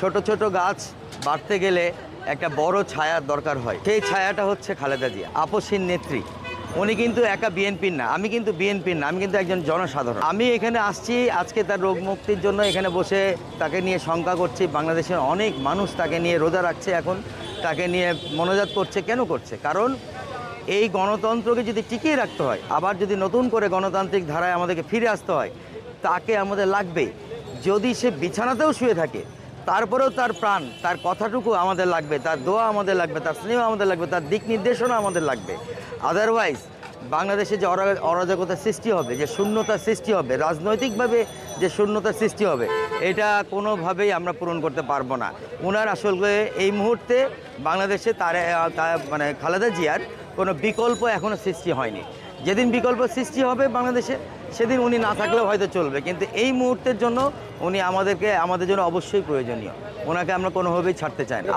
ছোট ছোট গাছ বাড়তে গেলে একটা বড় ছায়ার দরকার হয়। সেই ছায়াটা হচ্ছে খালেদা জিয়া, আপসীন নেত্রী। উনি কিন্তু একা বিএনপির না, আমি কিন্তু বিএনপির না, আমি কিন্তু একজন জনসাধারণ। আমি এখানে আসছি, আজকে তার রোগ মুক্তির জন্য এখানে বসে তাকে নিয়ে শঙ্কা করছি, বাংলাদেশের অনেক মানুষ তাকে নিয়ে রোজা রাখছে এখন, তাকে নিয়ে মনোজাত করছে, কেন করছে? কারণ এই গণতন্ত্রকে যদি টিকিয়ে রাখতে হয়, আবার যদি নতুন করে গণতান্ত্রিক ধারায় আমাদেরকে ফিরে আসতে হয়, তাকে আমাদের লাগবে যদি সে বিছানাতেও শুয়ে থাকে তারপরেও তার প্রাণ, তার কথাটুকু আমাদের লাগবে, তার দোয়া আমাদের লাগবে, তার স্নেহ আমাদের লাগবে, তার দিক নির্দেশনা আমাদের লাগবে। আদারওয়াইজ বাংলাদেশে যে অরা- অরাজকতার সৃষ্টি হবে, যে শূন্যতার সৃষ্টি হবে, রাজনৈতিকভাবে যে শূন্যতার সৃষ্টি হবে, এটা কোনোভাবেই আমরা পূরণ করতে পারব না। ওনার আসলে এই মুহূর্তে বাংলাদেশে তার মানে খালেদা জিয়ার কোনো বিকল্প এখনও সৃষ্টি হয়নি। যেদিন বিকল্প সৃষ্টি হবে বাংলাদেশে, সেদিন উনি না থাকলেও হয়তো চলবে। কিন্তু এই মুহূর্তের জন্য উনি আমাদেরকে, আমাদের জন্য অবশ্যই প্রয়োজনীয়। ওনাকে আমরা কোনোভাবেই ছাড়তে চাই না।